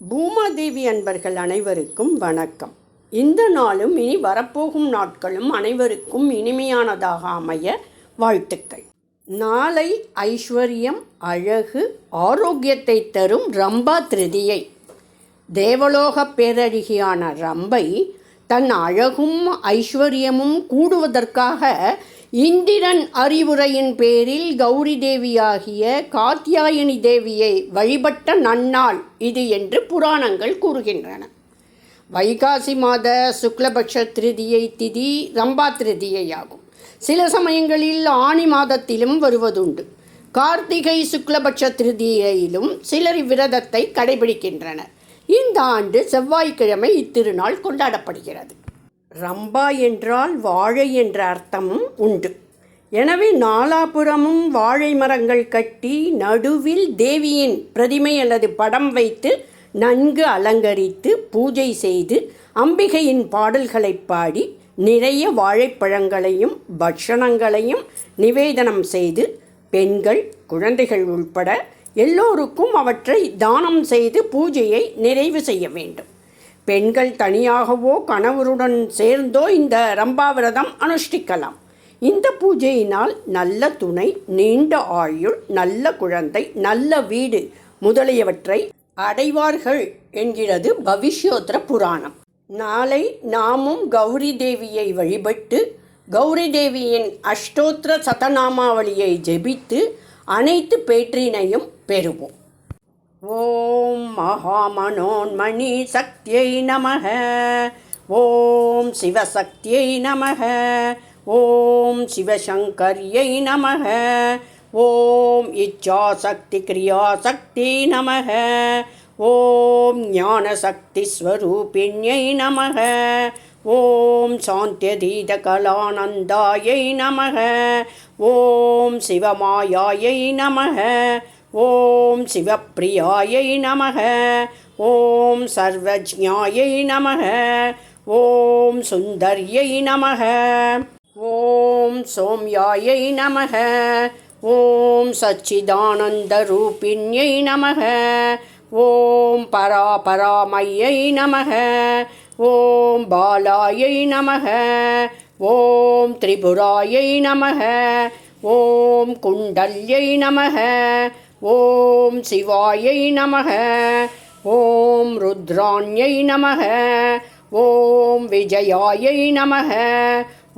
பூமாதேவி அன்பர்கள் அனைவருக்கும் வணக்கம். இந்த நாளும் இனி வரப்போகும் நாட்களும் அனைவருக்கும் இனிமையானதாக அமைய வாழ்த்துக்கள். நாளை ஐஸ்வர்யம் அழகு ஆரோக்கியத்தை தரும் ரம்பா திருதியை. தேவலோக பேரழகியான ரம்பை தன் அழகும் ஐஸ்வர்யமும் கூடுவதற்காக இந்திரன் அறிவுரையின் பேரில் கௌரி தேவியாகிய காத்தியாயனி தேவியை வழிபட்ட நன்னாள் இது என்று புராணங்கள் கூறுகின்றன. வைகாசி மாத சுக்லபக்ஷ திருதியை திதி ரம்பா திருதியையாகும். சில சமயங்களில் ஆணி மாதத்திலும் வருவதுண்டு. கார்த்திகை சுக்லபட்ச திருதியிலும் சிலர் இவ்விரதத்தை கடைபிடிக்கின்றனர். இந்த ஆண்டு செவ்வாய்க்கிழமை இத்திருநாள் கொண்டாடப்படுகிறது. ரம்பா என்றால் வாழை என்ற அர்த்தமும் உண்டு. எனவே நாலாபுறமும் வாழை மரங்கள் கட்டி நடுவில் தேவியின் பிரதிமை அல்லது படம் வைத்து நன்கு அலங்கரித்து பூஜை செய்து அம்பிகையின் பாடல்களை பாடி நிறைய வாழைப்பழங்களையும் பட்சணங்களையும் நிவேதனம் செய்து பெண்கள் குழந்தைகள் உள்பட எல்லோருக்கும் அவற்றை தானம் செய்து பூஜையை நிறைவு செய்ய வேண்டும். பெண்கள் தனியாகவோ கணவருடன் சேர்ந்தோ இந்த ரம்பா விரதம் அனுஷ்டிக்கலாம். இந்த பூஜையினால் நல்ல துணை நீண்ட ஆயுள் நல்ல குழந்தை நல்ல வீடு முதலியவற்றை அடைவார்கள் என்கிறது பவிஷ்யோத்திர புராணம். நாளை நாமும் கௌரி தேவியை வழிபட்டு கௌரி தேவியின் அஷ்டோத்திர சதநாமாவளியை ஜெபித்து அனைத்து பேற்றினையும் பெறுவோம். ஓம் மகாமனோன்மணி சக்தியை நமக. ஓம் சிவசக்தியை நமக. ஓம் சிவசங்கரியை நமக. ஓம் இச்சாசக்தி கிரியாசக்தி நமக. ஓம் ஞானசக்தி ஸ்வரூபிணியை நமக. ஓம் சாந்தியதீதகலானந்தாயை நமக. ஓம் சிவமாயாயை நமக. ஓம் சிவப்பிரியாயை நமக ஓம் சர்வஜாயை நமக ஓம் சுந்தர்யை நமக ஓம் சோம்யாயை நமக ஓம் சச்சிதானந்த சச்சிதானந்தரூபிண்யை நமக ஓம் பராபராமையை நமக ஓம் பாலாயை நமக ஓம் திரிபுராயை நமக ஓம் குண்டல்யை நமக ஓம் சிவாயை நமக ஓம் ருத்ராண்யை நமக ஓம் விஜயாயை நமக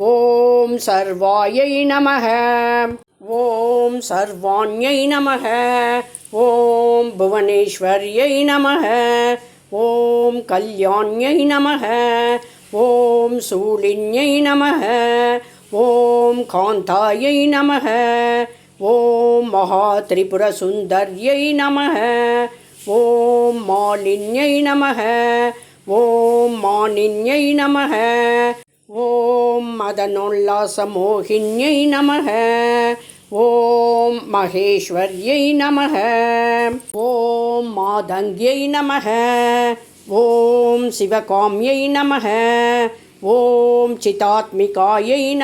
ஓம் சர்வாயை நமக ஓம் சர்வாண்யை நமக ஓம் புவனேஸ்வர்யை நமக ஓம் கல்யாண்யை நமக ஓம் சூலின்யை நமக ஓம் காந்தாயை நமக ஓம் மகா திரிபுரசுந்தர்யை நமக. ஓம் மாலின்யை நமக. ஓம் மானின்யை நமக. ஓம் மதனோல்லாசமோகின்யை நமக. ஓம் மகேஸ்வர்யை நமக. ஓம் மாதங்கியை நமக. ஓம் சிவகாமியை நமக. ஓம் சிதாத்மிகாயை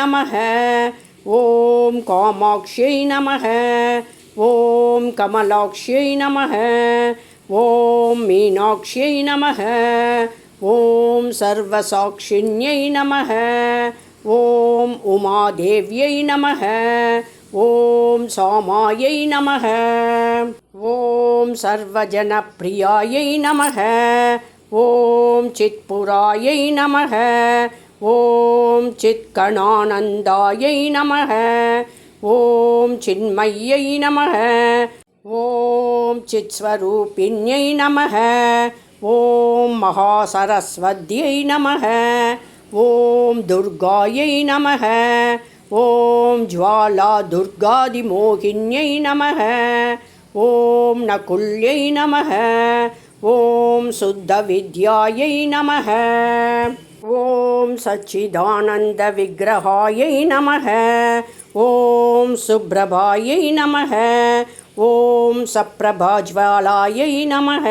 ॐ कामाक्ष्यै नमः। ॐ कमलाक्ष्यै नमः। ॐ मीनाक्ष्यै नमः। ॐ सर्वसाक्षिण्यै नमः। ॐ उमादेव्यै नमः। ॐ सामायै नमः। ॐ सर्वजनप्रियायै नमः। ॐ चित्पुरायै नमः। ॐ चित्कणानन्दायै नमः ॐ चिन्मय्यै नमः ॐ चित्स्वरूपिण्यै नमः ॐ महासरस्वत्यै नमः ॐ दुर्गायै नमः ॐ ज्वालादुर्गादिमोहिन्यै नमः ॐ नकुल्यै नमः ॐ शुद्धविद्यायै नमः ஓம் சச்சிதானந்த விக்கிரகாயை நமக. ஓம் சுப்பிரபாயை நமக. ஓம் சப்ரபாஜ்வாலாயை நமக.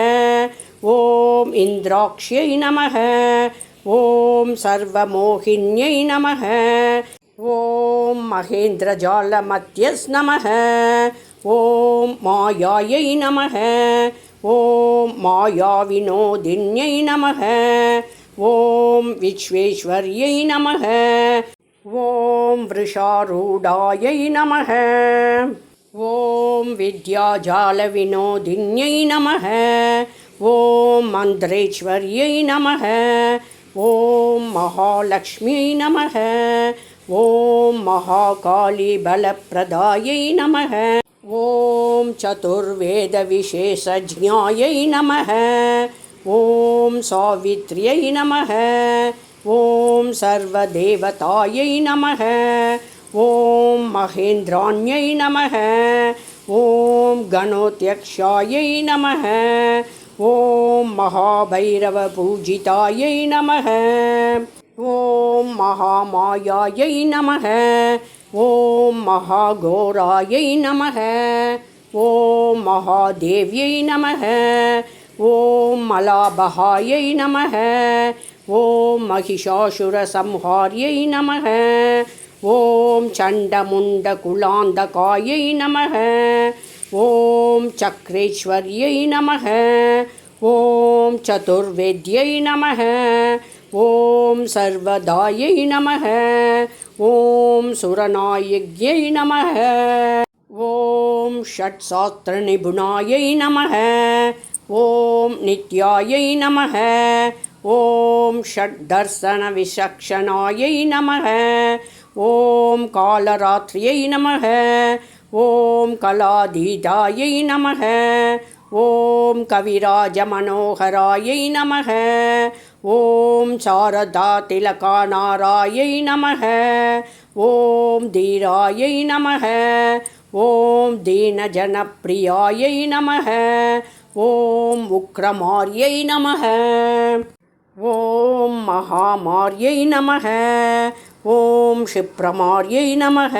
ஓம் இந்திராட்சியை நமக. ஓம் சர்வமோகின்யை நமக. ஓம் மகேந்திரஜாலமத்யஸ் நமக. ஓம் மாயாயை நமக. ஓம் மாயாவினோதின்யை நமக. ஓம் விஸ்வேஸ்வர்யை நமக. ஓம் விஷாரூடாயை நமக. ஓம் வித்யாஜால வினோதின்யை நமக. ஓம் மந்திரேஸ்வர்யை நமக. ஓம் மகாலட்சுமியை நமக. ஓம் மகாகாளி பலப்பிரதாயை நமக. ஓம் சதுர்வேத விசேஷஜாயை நமக. ஓம் சாவித்ரியை நமக. ஓம் சர்வதேவதாயை நமக. ஓம் மகேந்திராண்யை நமக. ஓம் கணோத்யக்ஷாயை நமக. ஓம் மகாபைரவபூஜிதாயை நமக. ஓம் மகாமாயாயை நமக. ஓம் மகாகோராயை நமக. ஓம் மகாதேவியை நமக. ஓம் மலாபகாயை நமக ஓம் மகிஷாசுரசம்ஹாரியை நமக ஓம் சண்டமுண்ட குலாந்தகாயை நமக ஓம் சக்ரேஸ்வர்யை நமக ஓம் சதுர்வேத்யை நமக ஓம் சர்வதாயை நமக ஓம் சுரநாயக்யை நமக ஓம் ஷட்சாஸ்திர நிபுணாயை நமக ॐ नित्यायै नमः। ॐ षड्दर्शनविचक्षणायै नमः। ॐ कालरात्र्यै नमः। ॐ कलाधीतायै नमः। ॐ कविराजमनोहरायै नमः। ॐ शारदातिलकानारायै नमः। ॐ धीरायै नमः। ॐ दीनजनप्रियायै नमः। ஓம் உக்ரமாரியை நமக. ஓம் மகாமாரியை நமக. ஓம் க்ஷிப்ரமாரியை நமக.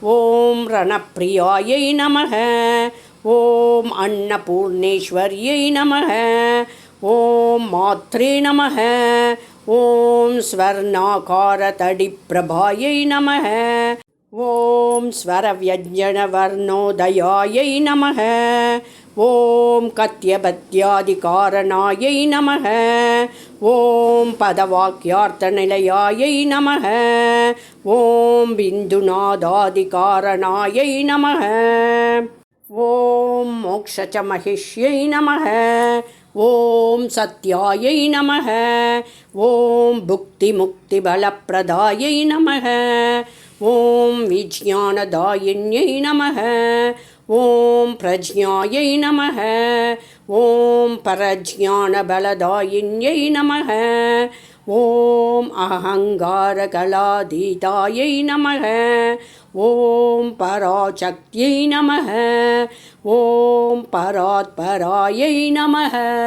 ஓம் ரணப்பிரியாயை நமக. ஓம் அன்னபூர்ணேஸ்வரியை நமக. ஓம் மாத்ரே நமக. ஓம் ஸ்வர்ணாகாரதடிப்பிரபாயை நமக. ஓம் ஸ்வரவியஜனவர்ணோதயாயை நமக. ஓம் கத்தியபத்தியாதிகாரணாயை நமக. ஓம் பதவாக்கியார்த்த நிலையாயை நமக. ஓம் பிந்துநாதாதிகாரணாயை நமக. ஓம் மோக்ஷச்ச மகிஷ்யை நமக. ஓம் சத்யாயை நமக. ஓம் புக்தி முக்தி பலப்பிரதாயை நமக. ஓம் விஜயானதாயின்யை நமக. ॐ प्रज्ञायै नमः। ॐ परज्ञानबलदायिन्यै नमः। ॐ अहङ्कारकलाधीतायै नमः। ॐ पराशक्त्यै नमः। ॐ परात्परायै नमः।